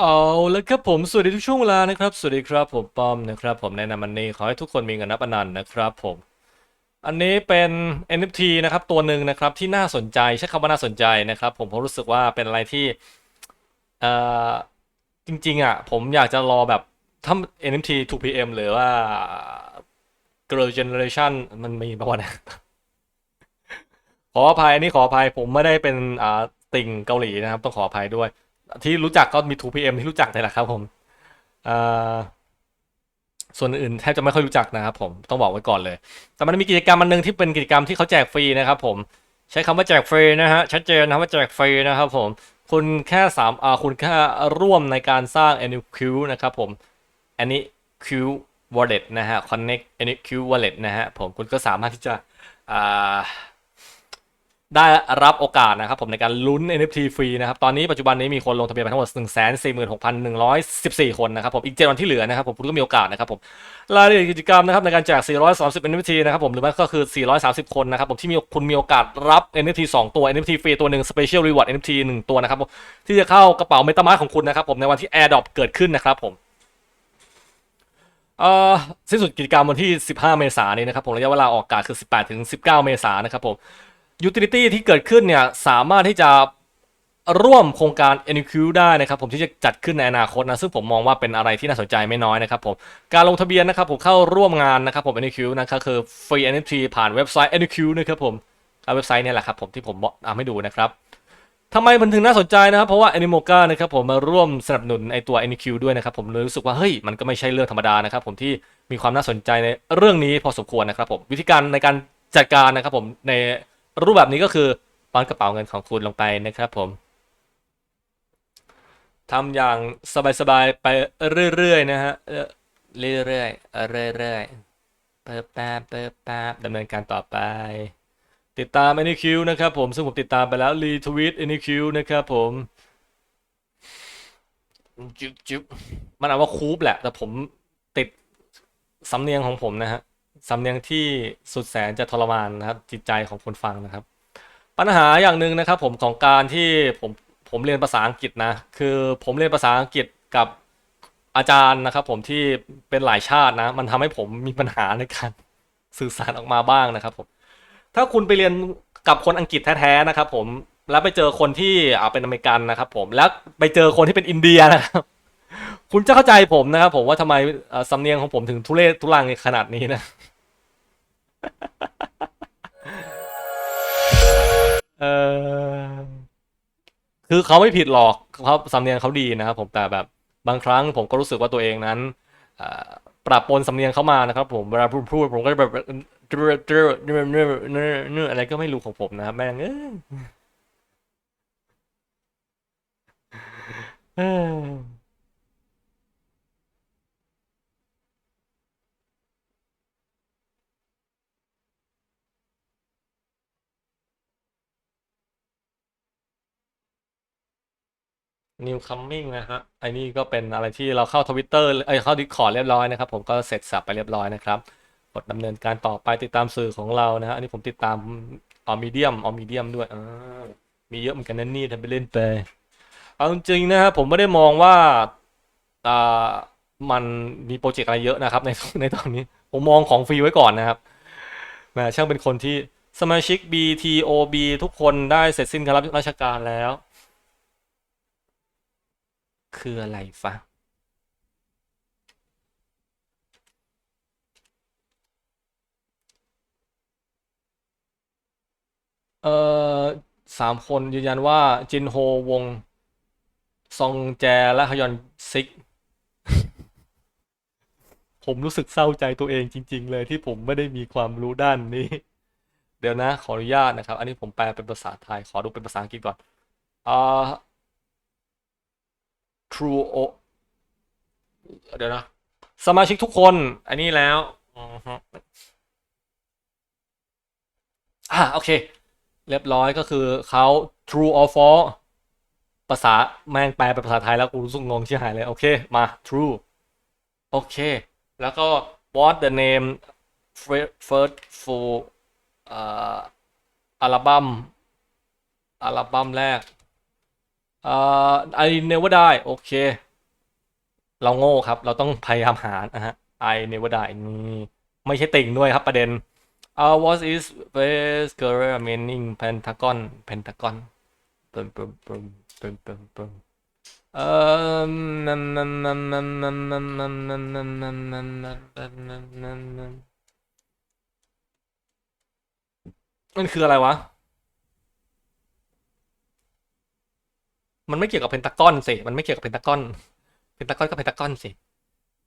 เอาแล้วครับผมสวัสดีทุกช่วงเวลานะครับ สวัสดีครับผมป้อมนะครับ ผมแนะนำอันนี้ขอให้ทุกคนมีเงินนับอนันต์นะครับผม อันนี้เป็น NFT นะครับตัวหนึ่งนะครับที่น่าสนใจใช้คำว่าน่าสนใจนะครับผมผมรู้สึกว่าเป็นอะไรที่เอ่อจริงๆอะผมอยากจะรอแบบทำ NFT 2PM หรือว่า Girl Generation มันมีประวัติขออภัยอันนี้ขออภัยผมไม่ได้เป็นอ่าติ่งเกาหลีนะครับ ต้องขออภัยด้วย ที่รู้จักก็มี 2PM ที่รู้จักนี่แหละครับผมส่วนอื่นแทบจะไม่ค่อยรู้จักนะครับผมต้องบอกไว้ก่อนเลย แต่มันมีกิจกรรมอันหนึงที่เป็นกิจกรรมที่เขาแจกฟรีนะครับผมใช้คำว่าแจกฟรีนะฮะชัดเจนนะว่าแจกฟรีนะครับผมคุณแค่สามอ่าคุณแค่ร่วมในการสร้าง NQ นะครับผมอันนี้ Q Wallet นะฮะ Connect อันนี้ Q Wallet นะฮะผมคุณก็สามารถที่จะอ่า ได้รับโอกาสนะครับผมในการลุ้น NFT ฟรีนะครับ ตอนนี้ปัจจุบันนี้มีคนลงทะเบียนไปทั้งหมด 146,114 คนนะครับผม อีก 7 วันที่เหลือนะครับผมคุณก็มีโอกาสนะครับผม รายละเอียดกิจกรรมนะครับในการแจก 430 NFT นะครับผมหรือไม่ก็คือ 430 คนนะครับผมที่มีคุณมีโอกาสรับ NFT 2 ตัว NFT ฟรีตัวหนึ่ง Special Reward NFT 1 ตัวนะครับผมที่จะเข้ากระเป๋า MetaMask ของคุณนะครับผมในวันที่ AirDrop เกิดขึ้นนะครับผมสิ้นสุดกิจกรรมวันที่ 15 เมษายนนี้นะครับผมระยะเวลาออกอากาศคือ 18 ถึง 19 เมษายนนะครับผม ยูทิลิตี้ที่เกิดขึ้นเนี่ยสามารถที่จะร่วมโครงการ NQ ได้นะครับผมที่จะจัดขึ้นในอนาคตนะซึ่งผมมองว่าเป็นอะไรที่น่าสนใจไม่น้อยนะครับผมการลงทะเบียนนะครับผมเข้าร่วมงานนะครับผม NQ นะครับคือฟรี NFT ผ่านเว็บไซต์ NQ นะครับผมเอาเว็บไซต์เนี่ยแหละครับผมที่ผมบอกเอาให้ดูนะครับทำไมมันถึงน่าสนใจนะครับ เพราะว่า Animoca นะครับผมมาร่วมสนับสนุนไอตัว NQ ด้วยนะครับผมเลยรู้สึกว่าเฮ้ยมันก็ไม่ใช่เรื่องธรรมดานะครับผมที่มีความน่าสนใจในเรื่องนี้พอสมควรนะครับผมวิธีการในการจัดการนะครับผมใน รูปแบบนี้ก็คือป้อนกระเป๋าเงินของคุณลงไปนะครับผมทำอย่างสบายๆไปเรื่อยๆนะฮะเรื่อยๆเรื่อยๆเปิบแป๊บเปิบแป๊บดำเนินการต่อไป ติดตาม NQ นะครับผมซึ่งผมติดตามไปแล้วรีทวีต NQ นะครับผมจุ๊บจุ๊บมันอ่านว่าคูปแหละ แต่ผมติดสำเนียงของผมนะฮะ สำเนียงที่สุดแสนจะทรมานนะครับจิตใจของคนฟังนะครับ ปัญหาอย่างหนึ่งนะครับผมของการที่ผมผมเรียนภาษาอังกฤษนะคือผมเรียนภาษาอังกฤษกับอาจารย์นะครับ ผมที่เป็นหลายชาตินะ มันทำให้ผมมีปัญหาในการสื่อสารออกมาบ้างนะครับผมถ้าคุณไปเรียนกับคนอังกฤษแท้ๆนะครับ ผมแล้วไปเจอคนที่อ่าเป็นอเมริกันนะครับ ผมแล้วไปเจอคนที่เป็นอินเดียนะครับคุณจะเข้าใจผมนะครับ ผมว่าทำไมสำเนียงของผมถึงทุเรศทุรังขนาดนี้นะ เออคือเขาไม่ผิดหรอกเขาสำเนียงเขาดีนะครับผมแต่แบบบางครั้งผมก็รู้สึกว่าตัวเองนั้นปรับปนสำเนียงเข้ามานะครับ ผมเวลาพูดพูดผมก็แบบอะไรก็ไม่รู้ของผมนะครับแม่งเออ นิวคัมมิ่งนะฮะไอ้นี่ก็เป็นอะไรที่เราเข้าทวิตเตอร์เอ้ยเข้าดิสคอร์ดเรียบร้อยนะครับ ผมก็เสร็จสับไปเรียบร้อยนะครับ กดดำเนินการต่อไปติดตามสื่อของเรานะฮะ อันนี้ผมติดตามออมีเดียมออมีเดียมด้วยอ่ามีเยอะเหมือนกันนั่นนี่ทำไปเล่นไป เอาจริงนะฮะผมไม่ได้มองว่าอ่ามันมีโปรเจกต์อะไรเยอะนะครับ ในในตอนนี้ ผมมองของฟรีไว้ก่อนนะครับแหมช่างเป็นคนที่สมาชิก BTOB ทุกคนได้เสร็จสิ้นการรับราชการแล้ว คืออะไรฟะเอ่อสามคนยืนยันว่าจินโฮวง ซองแจและฮยอนซิก ผมรู้สึกเศร้าใจตัวเองจริง ๆ เลยที่ผมไม่ได้มีความรู้ด้านนี้ เดี๋ยวนะ ขออนุญาตนะครับ อันนี้ผมแปลเป็นภาษาไทย ขอดูเป็นภาษาอังกฤษก่อนอ่า True O เดี๋ยวนะ สมาชิกทุกคน อันนี้แล้วอือฮึอ่าโอเค เรียบร้อยก็คือเขา true or false ภาษาแม่งแปลเป็นภาษาไทยแล้วกูรู้สึกงงชิบหายเลย โอเค มา true โอเค แล้วก็ what the name first full อัลบั้มอัลบั้มแรก อ่อ I never die โอเค เราโง่ครับ เราต้องพยายามหานะฮะ I never die นี่ไม่ใช่ติ่งด้วยครับประเด็น uh, what is best career meaning pentagon pentagon ปึ้มปึ้มปึ้มปึ้มปึ้มปึ้มเอ่อนั่นนั่นนั่นนั่นนั่นนั่นนั่นนั่นนั่นนั่นนั่นนั่นนั่นนั่นนั่นนั่นมันคืออะไรวะ มันไม่เกี่ยวกับเพนตากอนสิมันไม่เกี่ยวกับเพนตากอนเพนตากอนก็เพนตากอนสิ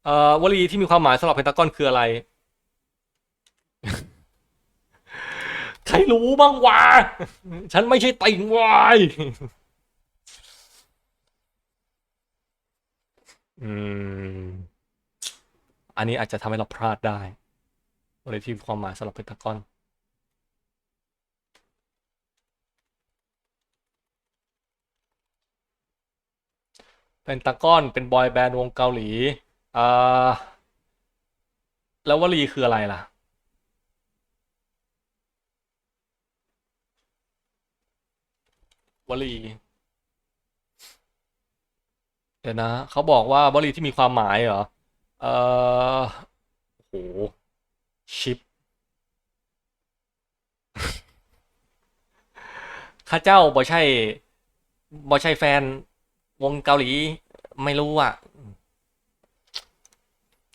เอ่อวลีที่มีความหมายสำหรับเพนตากอนคืออะไร ใครรู้บ้างวะฉันไม่ใช่ติ่งวายอืม อันนี้อาจจะทำให้เราพลาดได้วลีที่มีความหมายสำหรับเพนตากอน เป็นตากอนเป็นบอยแบนด์วงเกาหลีอ่าแล้ววลีคืออะไรล่ะ วลี เดี๋ยวนะ เขาบอกว่าวลีที่มีความหมายเหรอ เออโห ชิปข้าเจ้าบ่ใช่บ่ใช่แฟน วงเกาหลีไม่รู้อะ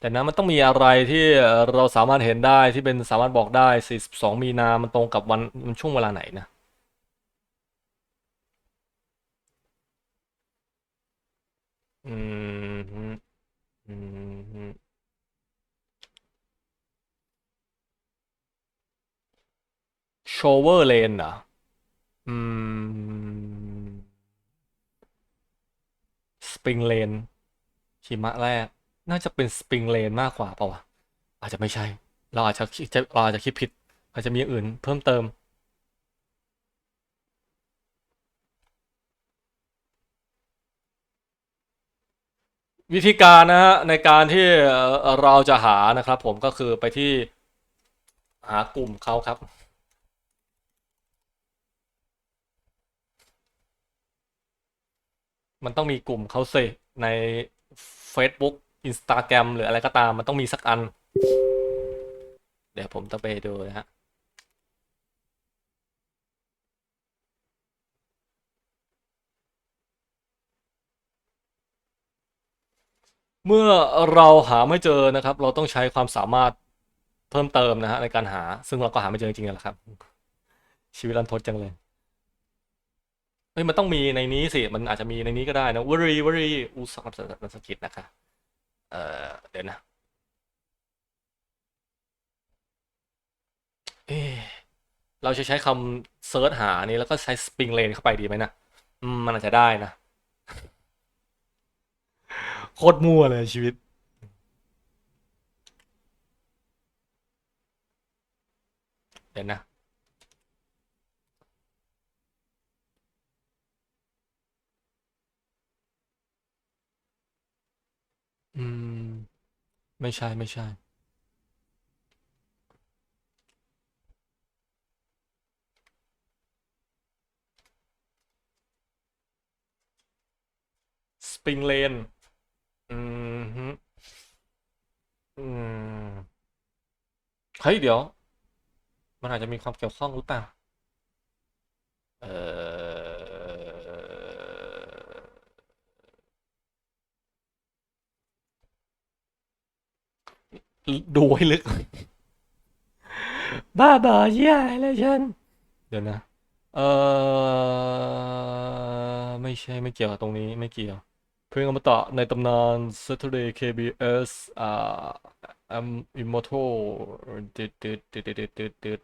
แต่นะมันต้องมีอะไรที่เราสามารถเห็นได้ที่เป็นสามารถบอกได้ 42 มีนามันตรงกับวันมันช่วงเวลาไหนนะอืมอืมโชเวอร์เลนเหรออืม ริงเลนหิมะแรก น่าจะเป็นสปริงเลนมากกว่าเปล่าวะอาจจะไม่ใช่ เราอาจจะคิดเราอาจจะคิดผิด อาจจะมีอื่นเพิ่มเติมวิธีการนะฮะในการที่เอ่อเราจะหานะครับผมก็คือไปที่หากลุ่มเขาครับ มันต้องมีกลุ่มเขาสิใน Facebook Instagram หรืออะไรก็ตาม มันต้องมีสักอัน เดี๋ยวผมต้องไปดูนะฮะเมื่อเราหาไม่เจอนะครับ เราต้องใช้ความสามารถเพิ่มเติมนะฮะในการหา ซึ่งเราก็หาไม่เจอจริงๆแหละครับ ชีวิตรันทดจังเลย เฮ้ยมันต้องมีในนี้สิ มันอาจจะมีในนี้ก็ได้นะวรีวรีอุสกับสกิจนะคะเอ่อเดี๋ยวนะเอเราจะใช้คำเซิร์ชหานี้แล้วก็ใช้สปริงเลนเข้าไปดีไหมนะมันอาจจะได้นะ โคตรมั่วเลยชีวิตเดี๋ยวนะ อืม ไม่ใช่ไม่ใช่ สปริงเลน อืมฮึอืมเฮ้ยเดี๋ยว มันอาจจะมีความเกี่ยวข้องหรือเปล่า เออ ดูให้ลึก บ้าบอเยี่ยเลยฉัน เดี๋ยวนะ เออไม่ใช่ไม่เกี่ยวกับตรงนี้ไม่เกี่ยว เพลงอมตะในตำนาน Saturday KBS อ่า I'm Immortal ตึดตึดตึดตึดตึดตึด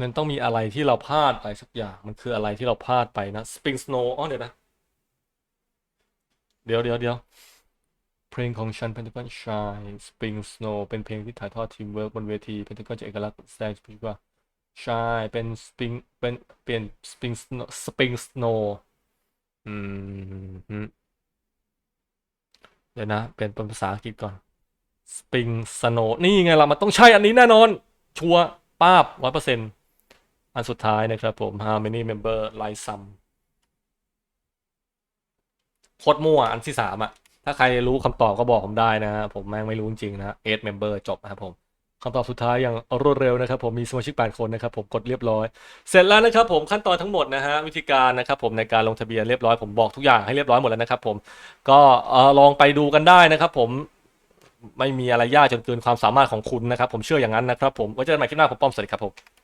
มันต้องมีอะไรที่เราพลาดไปสักอย่าง มันคืออะไรที่เราพลาดไปนะ Spring Snow อ๋อเดี๋ยวนะ เดี๋ยวเดี๋ยวเดี๋ยว เพลงของฉัน Pentagon Shine Spring Snow เป็นเพลงที่ถ่ายทอดทีมเวิร์กบนเวที Pentagon จะเอกลักษณ์แสดงถึงว่าใช่เป็น Spring เป็นเปลี่ยน Spring Snow Spring Snow อืมเดี๋ยวนะ เป็นเป็นภาษาอังกฤษก่อน Spring Snow นี่ไงล่ะมันต้องใช่อันนี้แน่นอน ชัวร์ป้าบร้อยเปอร์เซ็นต์อันสุดท้ายนะครับผม How many member like some โคตรมั่วอันที่สามอะ ถ้าใครรู้คำตอบก็บอกผมได้นะผมแม่งไม่รู้จริงนะเอสเมมเบอร์จบนะครับผมคำตอบสุดท้ายอย่างรวดเร็วนะครับผมมีสมาชิก 8 คนนะครับผมกดเรียบร้อย เสร็จแล้วนะครับผมขั้นตอนทั้งหมดนะฮะวิธีการนะครับผมในการลงทะเบียนเรียบร้อยผมบอกทุกอย่างให้เรียบร้อยหมดแล้วนะครับผมก็ลองไปดูกันได้นะครับผมไม่มีอะไรยากจนเกินความสามารถของคุณนะครับผมเชื่ออย่างนั้นนะครับผมไว้เจอกันใหม่คลิปหน้าผมป้อมสวัสดีครับผม